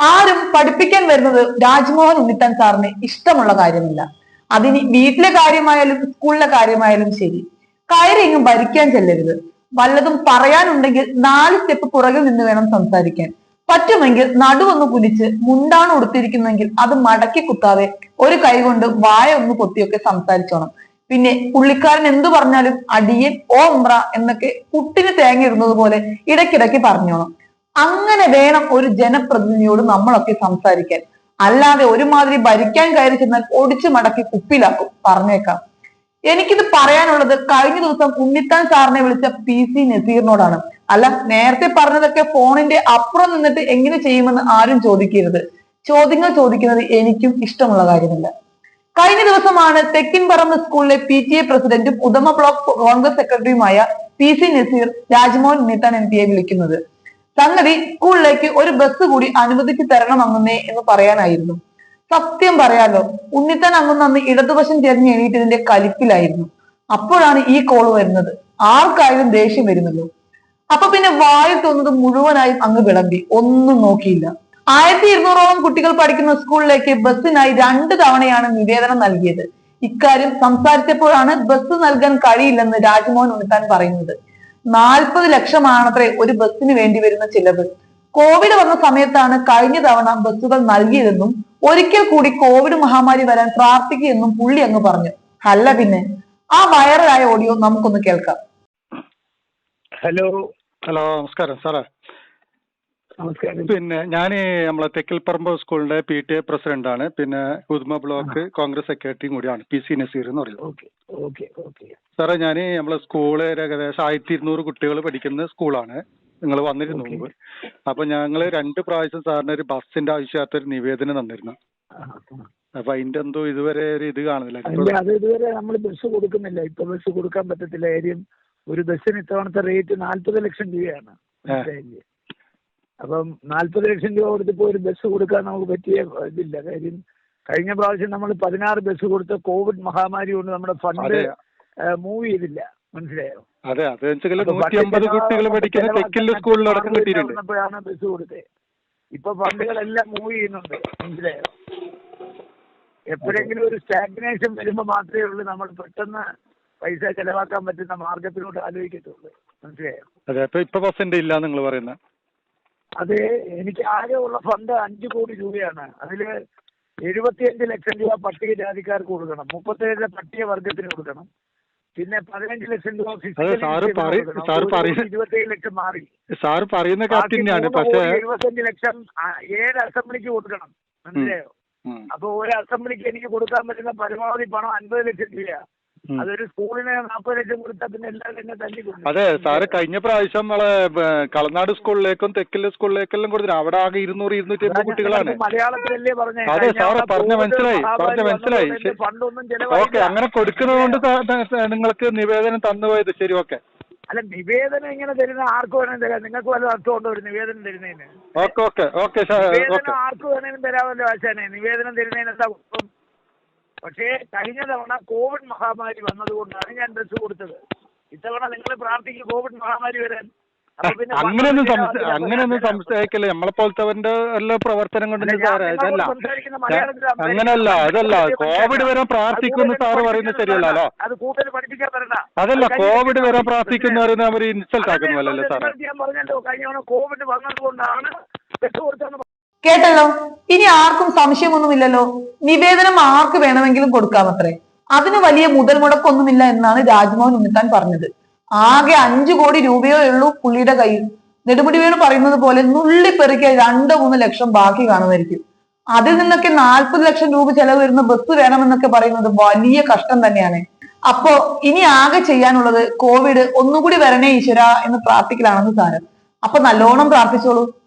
ആരും പഠിപ്പിക്കാൻ വരുന്നത് രാജ്മോഹൻ ഉണ്ണിത്താൻ സാറിന് ഇഷ്ടമുള്ള കാര്യമില്ല. അതിന് വീട്ടിലെ കാര്യമായാലും സ്കൂളിലെ കാര്യമായാലും ശരി. കയറി ഇങ്ങ് ഭരിക്കാൻ ചെല്ലരുത്. വല്ലതും പറയാനുണ്ടെങ്കിൽ നാല് സ്റ്റെപ്പ് പുറകിൽ നിന്ന് വേണം സംസാരിക്കാൻ. പറ്റുമെങ്കിൽ നടുവൊന്ന് കുലിച്ച് മുണ്ടാണ് ഉടുത്തിരിക്കുന്നെങ്കിൽ അത് മടക്കി കുത്താതെ ഒരു കൈ കൊണ്ട് വായ ഒന്ന് പൊത്തിയൊക്കെ സംസാരിച്ചോണം. പിന്നെ പുള്ളിക്കാരൻ എന്തു പറഞ്ഞാലും അടിയൻ ഓ ഉമ്ര എന്നൊക്കെ പുട്ടിന് തേങ്ങ ഇടുന്നത് പോലെ ഇടയ്ക്കിടയ്ക്ക് പറഞ്ഞോണം. അങ്ങനെ വേണം ഒരു ജനപ്രതിനിധിയോട് നമ്മളൊക്കെ സംസാരിക്കാൻ. അല്ലാതെ ഒരുമാതിരി ഭരിക്കാൻ കയറി ചെന്നാൽ ഒടിച്ചു മടക്കി കുപ്പിലാക്കും പറഞ്ഞേക്കാം. എനിക്കിത് പറയാനുള്ളത് കഴിഞ്ഞ ദിവസം ഉണ്ണിത്താൻ സാറിനെ വിളിച്ച പി സി നസീറിനോടാണ്. അല്ല നേരത്തെ പറഞ്ഞതൊക്കെ ഫോണിന്റെ അപ്പുറം നിന്നിട്ട് എങ്ങനെ ചെയ്യുമെന്ന് ആരും ചോദിക്കരുത്. ചോദ്യങ്ങൾ ചോദിക്കുന്നത് എനിക്കും ഇഷ്ടമുള്ള കാര്യമല്ല. കഴിഞ്ഞ ദിവസമാണ് തെക്കിൻ പറമ്പ് സ്കൂളിലെ പി ടി എ പ്രസിഡന്റും ഉദമ ബ്ലോക്ക് കോൺഗ്രസ് സെക്രട്ടറിയുമായ P C Naseer Rajmohan Unnithan M പിയെ വിളിക്കുന്നത്. സംഗതി സ്കൂളിലേക്ക് ഒരു ബസ് കൂടി അനുവദിച്ചു തരണം അങ്ങുന്നേ എന്ന് പറയാനായിരുന്നു. സത്യം പറയാലോ ഉണ്ണിത്തൻ അങ്ങുന്ന അന്ന് ഇടതുവശം ചേർന്ന് എണീറ്റതിന്റെ കലിപ്പിലായിരുന്നു. അപ്പോഴാണ് ഈ കോൾ വരുന്നത്. ആർക്കായാലും ദേഷ്യം വരുമല്ലോ അപ്പൊ പിന്നെ വായിൽ തോന്നുന്നത് മുഴുവനായും അങ്ങ് വിളമ്പി. ഒന്നും നോക്കിയില്ല. ആയിരത്തി ഇരുന്നൂറോളം കുട്ടികൾ പഠിക്കുന്ന സ്കൂളിലേക്ക് ബസ്സിനായി രണ്ട് തവണയാണ് നിവേദനം നൽകിയത്. ഇക്കാര്യം സംസാരിച്ചപ്പോഴാണ് ബസ് നൽകാൻ കഴിയില്ലെന്ന് രാജ്മോഹൻ ഉണ്ണിത്താൻ പറയുന്നത്. നാൽപ്പത് ലക്ഷമാണത്രേ ഒരു ബസ്സിന് വേണ്ടി വരുന്ന ചിലവ്. കോവിഡ് വന്ന സമയത്താണ് കഴിഞ്ഞ തവണ ബസ്സുകൾ നൽകിയതെന്നും ഒരിക്കൽ കൂടി കോവിഡ് മഹാമാരി വരാൻ പ്രാർത്ഥിക്കുകയെന്നും പുള്ളി അങ്ങ് പറഞ്ഞു. അല്ല പിന്നെ ആ വൈറലായ ഓഡിയോ നമുക്കൊന്ന് കേൾക്കാം. ഹലോ ഹലോ നമസ്കാരം സാറേ. നമസ്കാരം. പിന്നെ ഞാൻ നമ്മളെ തെക്കിൽപ്പറമ്പ് സ്കൂളിന്റെ പി ടി എ പ്രസിഡന്റാണ്. പിന്നെ ഉദ്മ ബ്ലോക്ക് കോൺഗ്രസ് സെക്രട്ടറിയും കൂടിയാണ് പി സി നസീർ എന്ന് പറയുന്നത്. സാറേ ഞാൻ നമ്മളെ സ്കൂൾ ഏകദേശം ആയിരത്തി ഇരുന്നൂറ് കുട്ടികൾ പഠിക്കുന്ന സ്കൂളാണ്. നിങ്ങൾ വന്നിരുന്നു. മുമ്പ്. അപ്പൊ ഞങ്ങൾ രണ്ട് പ്രാവശ്യം സാറിന് ഒരു ബസ്സിന്റെ ആവശ്യമായിട്ട് ഒരു നിവേദനം തന്നിരുന്നു. അപ്പൊ അതിന്റെ എന്തോ ഇതുവരെ ഒരു ഇത് കാണുന്നില്ല. അത് ഇതുവരെ നമ്മൾ ബസ് കൊടുക്കുന്നില്ല. ഇപ്പൊ ബസ് കൊടുക്കാൻ പറ്റത്തില്ല. കാര്യം ഒരു ബസ്സിന് ഇത്തവണത്തെ റേറ്റ് നാല്പത് ലക്ഷം രൂപയാണ്. അപ്പം നാൽപ്പത് ലക്ഷം രൂപ കൊടുത്തിപ്പോ ഒരു ബസ് കൊടുക്കാൻ നമുക്ക് പറ്റിയ ഇതില്ല. കാര്യം കഴിഞ്ഞ പ്രാവശ്യം നമ്മൾ പതിനാറ് ബസ് കൊടുത്ത കോവിഡ് മഹാമാരി കൊണ്ട് നമ്മുടെ ഫണ്ട് മൂവ് ചെയ്തില്ല. മനസ്സിലായോ? അതെ കുട്ടികൾ പഠിക്കുന്ന സ്കൂളിലടക്കം കിട്ടിയിട്ടുണ്ട് ബസ് കൊടുത്തത് ഇപ്പൊ ഫണ്ടുകളെല്ലാം മൂവ് ചെയ്യുന്നുണ്ട്. മനസ്സിലായോ? എപ്പോഴെങ്കിലും ഒരു സ്റ്റാഗ്നേഷൻ വരുമ്പോൾ മാത്രമേ ഉള്ളൂ നമ്മൾ പെട്ടെന്ന് പൈസ ചെലവാക്കാൻ പറ്റുന്ന മാർഗത്തിലോട്ട് ആലോചിക്കത്തുള്ളൂ. മനസ്സിലായോ? അതെ ഇപ്പൊ ബസ്സിന്റെ ഇല്ല നിങ്ങൾ പറയുന്നത്? അത് എനിക്ക് ആകെ ഉള്ള ഫണ്ട് അഞ്ച് കോടി രൂപയാണ്. അതിൽ എഴുപത്തിയഞ്ച് ലക്ഷം രൂപ പട്ടികജാതിക്കാർക്ക് കൊടുക്കണം. മുപ്പത്തേഴ് പട്ടിക വർഗത്തിന് കൊടുക്കണം. പിന്നെ പതിനഞ്ച് ലക്ഷം രൂപ ഇരുപത്തിയേഴ് ഇരുപത്തേഴ് ലക്ഷം മാറി. സാർ പറയുന്ന എഴുപത്തഞ്ച് ലക്ഷം ഏഴ് അസംബ്ലിക്ക് കൊടുക്കണം. മനസ്സിലായോ? അപ്പൊ ഒരു അസംബ്ലിക്ക് എനിക്ക് കൊടുക്കാൻ പറ്റുന്ന പരമാവധി പണം അൻപത് ലക്ഷം രൂപയാ. ഉം. അതൊരു സ്കൂളിന് നാൽപ്പത് ലക്ഷം കൊടുത്താൽ പിന്നെ എല്ലാവരും എന്നെ തല്ലിക്കൊണ്ടു അതെ സാറ് കഴിഞ്ഞ പ്രാവശ്യം നമ്മളെ കളനാട് സ്കൂളിലേക്കും തെക്കിലെ സ്കൂളിലേക്കെല്ലാം കൊടുത്തു അവിടെ ആകെ ഇരുന്നൂറ് ഇരുന്നൂറ്റി അമ്പത് കുട്ടികളാണ്. മലയാളത്തിലല്ലേ പറഞ്ഞേ. അതെ, സാറ് പറഞ്ഞ മനസ്സിലായി, പറഞ്ഞ മനസ്സിലായി. ഫണ്ടൊന്നും ഓക്കെ അങ്ങനെ കൊടുക്കുന്നത് കൊണ്ട് സാ- സാ- സാ- നിങ്ങൾക്ക് നിവേദനം തന്നുപോയത് ശരി ഓക്കെ. അല്ല നിവേദനം ഇങ്ങനെ തരുന്ന? ആർക്ക് വേണമെങ്കിലും തരാം. നിങ്ങൾക്ക് വല്ല അർത്ഥമുണ്ടോ ഒരു നിവേദനം തരുന്നതിന്? ഓക്കെ ഓക്കെ ഓക്കെ നിവേദനം ആർക്ക് വേണമെങ്കിലും തരാമല്ലോ ആശാനെ. നിവേദനം തരുന്നതിന് എന്താ പക്ഷേ കഴിഞ്ഞ തവണ കോവിഡ് മഹാമാരി വന്നതുകൊണ്ടാണ് ഞാൻ ഡ്രസ് കൊടുത്തത്. ഇത്തവണ നിങ്ങൾ പ്രാർത്ഥിക്കും കോവിഡ് മഹാമാരി വരാൻ. അങ്ങനെയൊന്നും അങ്ങനെയൊന്നും സംശയിക്കല്ലേ? നമ്മളെ പോലത്തവന്റെ എല്ലാ പ്രവർത്തനം ഞാൻ സാറേ സംസാരിക്കുന്ന അങ്ങനല്ല അതല്ല. കോവിഡ് വരാൻ പ്രാർത്ഥിക്കുന്നു സാറ് പറയുന്നത് ശരിയല്ലല്ലോ. അതല്ല കോവിഡ് വരെ പ്രാർത്ഥിക്കുന്ന പ്രാർത്ഥിക്കുന്നവരെ അവർ ഇൻസൾട്ട് അതല്ലേ ആക്കുന്നുവല്ലോ സാറേ. കോവിഡ് വന്നതുകൊണ്ടാണ് കേട്ടല്ലോ? ഇനി ആർക്കും സംശയമൊന്നുമില്ലല്ലോ. നിവേദനം ആർക്ക് വേണമെങ്കിലും കൊടുക്കാമത്രേ. അതിന് വലിയ മുതൽ മുടക്കൊന്നുമില്ല എന്നാണ് രാജ്മോഹൻ ഉണ്ണിത്താൻ പറഞ്ഞത്. ആകെ അഞ്ചു കോടി രൂപയോ ഉള്ളൂ പുള്ളിയുടെ കയ്യിൽ. നെടുമുടി വേണു പറയുന്നത് പോലെ നുള്ളിപ്പെറുക്കിയ രണ്ടോ മൂന്ന് ലക്ഷം ബാക്കി കാണുമായിരിക്കും. അതിൽ നിന്നൊക്കെ നാൽപ്പത് ലക്ഷം രൂപ ചെലവ് വരുന്ന ബസ് വേണമെന്നൊക്കെ പറയുന്നത് വലിയ കഷ്ടം തന്നെയാണ്. അപ്പോ ഇനി ആകെ ചെയ്യാനുള്ളത് കോവിഡ് ഒന്നുകൂടി വരണേ ഈശ്വര എന്ന് പ്രാർത്ഥിക്കലാണെന്ന് സാരം. അപ്പൊ നല്ലോണം പ്രാർത്ഥിച്ചോളൂ.